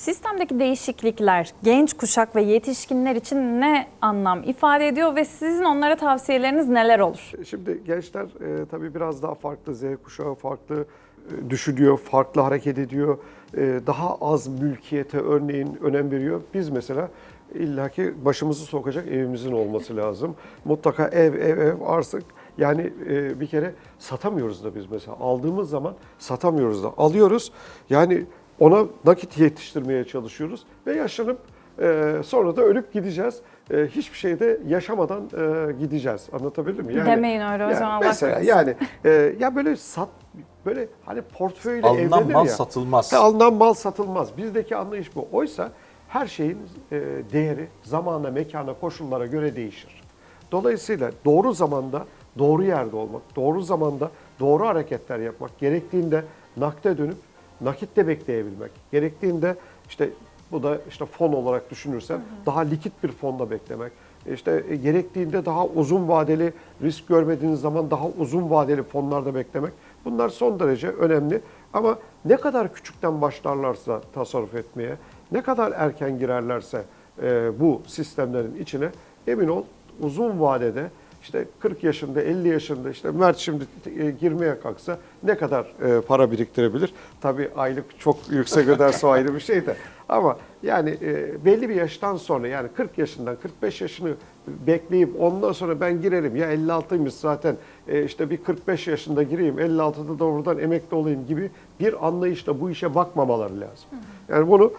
Sistemdeki değişiklikler genç kuşak ve yetişkinler için ne anlam ifade ediyor ve sizin onlara tavsiyeleriniz neler olur? Şimdi gençler e, tabii biraz daha farklı, Z kuşağı farklı e, düşünüyor, farklı hareket ediyor. E, daha az mülkiyete örneğin önem veriyor. Biz mesela illaki başımızı sokacak evimizin olması lazım. Mutlaka ev, ev, ev artık yani e, bir kere satamıyoruz da biz mesela. Aldığımız zaman satamıyoruz da. Alıyoruz yani ona nakit yetiştirmeye çalışıyoruz ve yaşlanıp e, sonra da ölüp gideceğiz. E, hiçbir şeyde yaşamadan e, gideceğiz. Anlatabildim mi? Demeyin öyle hocam, Allah Mesela korusun. yani e, ya böyle sat böyle hani portföyle Alınan evlenir mal ya. satılmaz. Ha, alınan mal satılmaz. Bizdeki anlayış bu. Oysa her şeyin e, değeri zamana, mekana, koşullara göre değişir. Dolayısıyla doğru zamanda doğru yerde olmak, doğru zamanda doğru hareketler yapmak, gerektiğinde nakde dönüp nakitte bekleyebilmek, gerektiğinde işte bu da işte fon olarak düşünürsen daha likit bir fonda beklemek. İşte e, gerektiğinde daha uzun vadeli risk görmediğiniz zaman daha uzun vadeli fonlarda beklemek. Bunlar son derece önemli. Ama ne kadar küçükten başlarlarsa tasarruf etmeye, ne kadar erken girerlerse e, bu sistemlerin içine emin ol uzun vadede işte 40 yaşında, 50 yaşında işte Mert şimdi e, girmeye kalksa ne kadar e, para biriktirebilir? Tabii aylık çok yüksek öderse o ayrı bir şey de. Ama yani e, belli bir yaştan sonra yani 40 yaşından 45 yaşını bekleyip ondan sonra ben girerim ya 56'ymış zaten işte bir 45 yaşında gireyim 56'da da oradan emekli olayım gibi bir anlayışla bu işe bakmamaları lazım. Yani bunu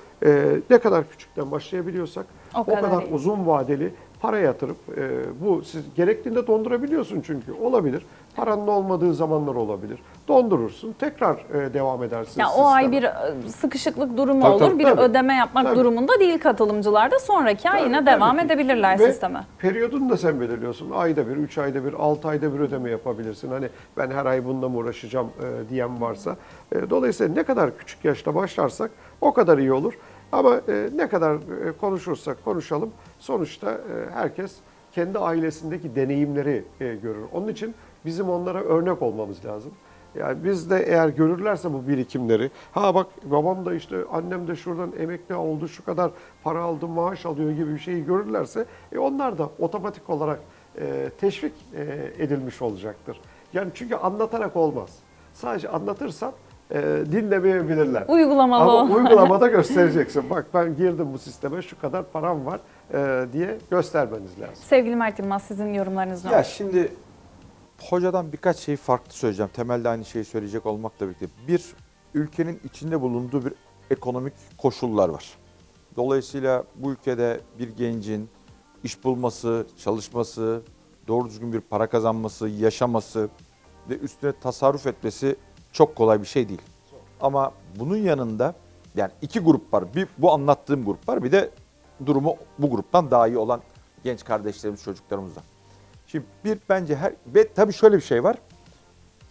ne kadar küçükten başlayabiliyorsak O o kadar kadar iyi. uzun vadeli para yatırıp e, bu siz gerektiğinde dondurabiliyorsun çünkü olabilir. Paranın olmadığı zamanlar olabilir. Dondurursun, tekrar e, devam edersin. Ya o ay bir e, sıkışıklık durumu Tabii, olur, tabii, bir tabii. ödeme yapmak Tabii. durumunda değil katılımcılar da sonraki ay Tabii, yine tabii devam ki. edebilirler Ve sisteme. Periyodunu da sen belirliyorsun. Ayda bir, üç ayda bir, altı ayda bir ödeme yapabilirsin. Hani ben her ay bununla mı uğraşacağım e, diyen varsa. E, dolayısıyla ne kadar küçük yaşta başlarsak o kadar iyi olur. Ama e, ne kadar e, konuşursak konuşalım sonuçta e, herkes kendi ailesindeki deneyimleri görür. Onun için bizim onlara örnek olmamız lazım. Yani biz de eğer görürlerse bu birikimleri, ha bak babam da işte annem de şuradan emekli oldu, şu kadar para aldı, maaş alıyor gibi bir şeyi görürlerse e onlar da otomatik olarak e, teşvik e, edilmiş olacaktır. Yani çünkü anlatarak olmaz. Sadece anlatırsan dinlemeyebilirler. Uygulamalı Ama o. uygulamada göstereceksin. Bak ben girdim bu sisteme şu kadar param var e, diye göstermeniz lazım. Sevgili Mert Yılmaz sizin yorumlarınız ne Ya olur? şimdi hocadan birkaç şey farklı söyleyeceğim. Temelde aynı şeyi söyleyecek olmakla birlikte. Bir, ülkenin içinde bulunduğu bir ekonomik koşullar var. Dolayısıyla bu ülkede bir gencin iş bulması, çalışması, doğru düzgün bir para kazanması, yaşaması ve üstüne tasarruf etmesi çok kolay bir şey değil. Ama bunun yanında yani iki grup var. Bir bu anlattığım grup var. Bir de durumu bu gruptan daha iyi olan genç kardeşlerimiz, çocuklarımız var. Şimdi bir bence her ve tabii şöyle bir şey var.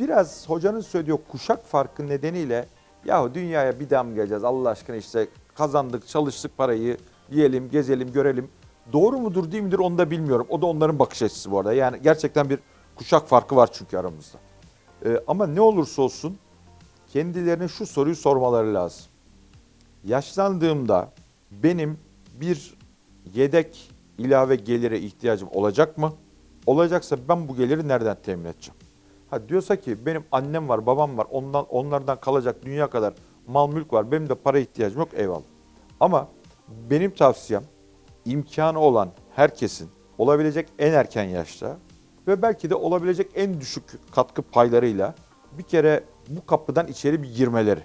Biraz hocanın söylediği kuşak farkı nedeniyle yahu dünyaya bir daha mı geleceğiz Allah aşkına işte kazandık, çalıştık parayı yiyelim, gezelim, görelim. Doğru mudur değil midir onu da bilmiyorum. O da onların bakış açısı bu arada. Yani gerçekten bir kuşak farkı var çünkü aramızda. Ee, ama ne olursa olsun kendilerine şu soruyu sormaları lazım. Yaşlandığımda benim bir yedek ilave gelire ihtiyacım olacak mı? Olacaksa ben bu geliri nereden temin edeceğim? Ha diyorsa ki benim annem var, babam var. Ondan onlardan kalacak dünya kadar mal mülk var. Benim de para ihtiyacım yok. Eyvallah. Ama benim tavsiyem imkanı olan herkesin olabilecek en erken yaşta ve belki de olabilecek en düşük katkı paylarıyla bir kere bu kapıdan içeri bir girmeleri.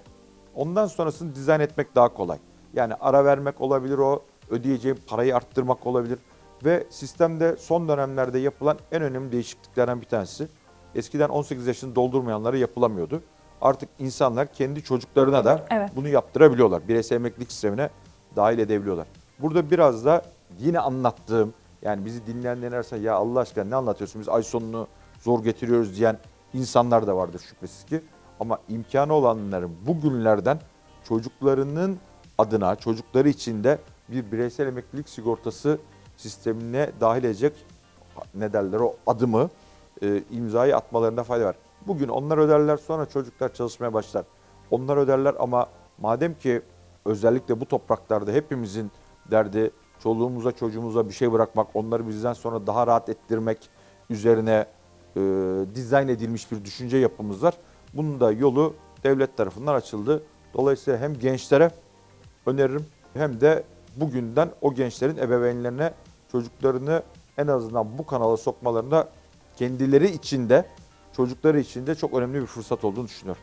Ondan sonrasını dizayn etmek daha kolay. Yani ara vermek olabilir o, ödeyeceğim parayı arttırmak olabilir. Ve sistemde son dönemlerde yapılan en önemli değişikliklerden bir tanesi. Eskiden 18 yaşını doldurmayanlara yapılamıyordu. Artık insanlar kendi çocuklarına da Evet. bunu yaptırabiliyorlar. Bireysel emeklilik sistemine dahil edebiliyorlar. Burada biraz da yine anlattığım yani bizi dinleyenler arasında ya Allah aşkına ne anlatıyorsun biz ay sonunu zor getiriyoruz diyen insanlar da vardır şüphesiz ki. Ama imkanı olanların bugünlerden çocuklarının adına çocukları için de bir bireysel emeklilik sigortası sistemine dahil edecek ne derler o adımı e, imzayı atmalarında fayda var. Bugün onlar öderler sonra çocuklar çalışmaya başlar. Onlar öderler ama madem ki özellikle bu topraklarda hepimizin derdi çoluğumuza çocuğumuza bir şey bırakmak, onları bizden sonra daha rahat ettirmek üzerine e, dizayn edilmiş bir düşünce yapımız var. Bunun da yolu devlet tarafından açıldı. Dolayısıyla hem gençlere öneririm hem de bugünden o gençlerin ebeveynlerine çocuklarını en azından bu kanala sokmalarında kendileri için de çocukları için de çok önemli bir fırsat olduğunu düşünüyorum.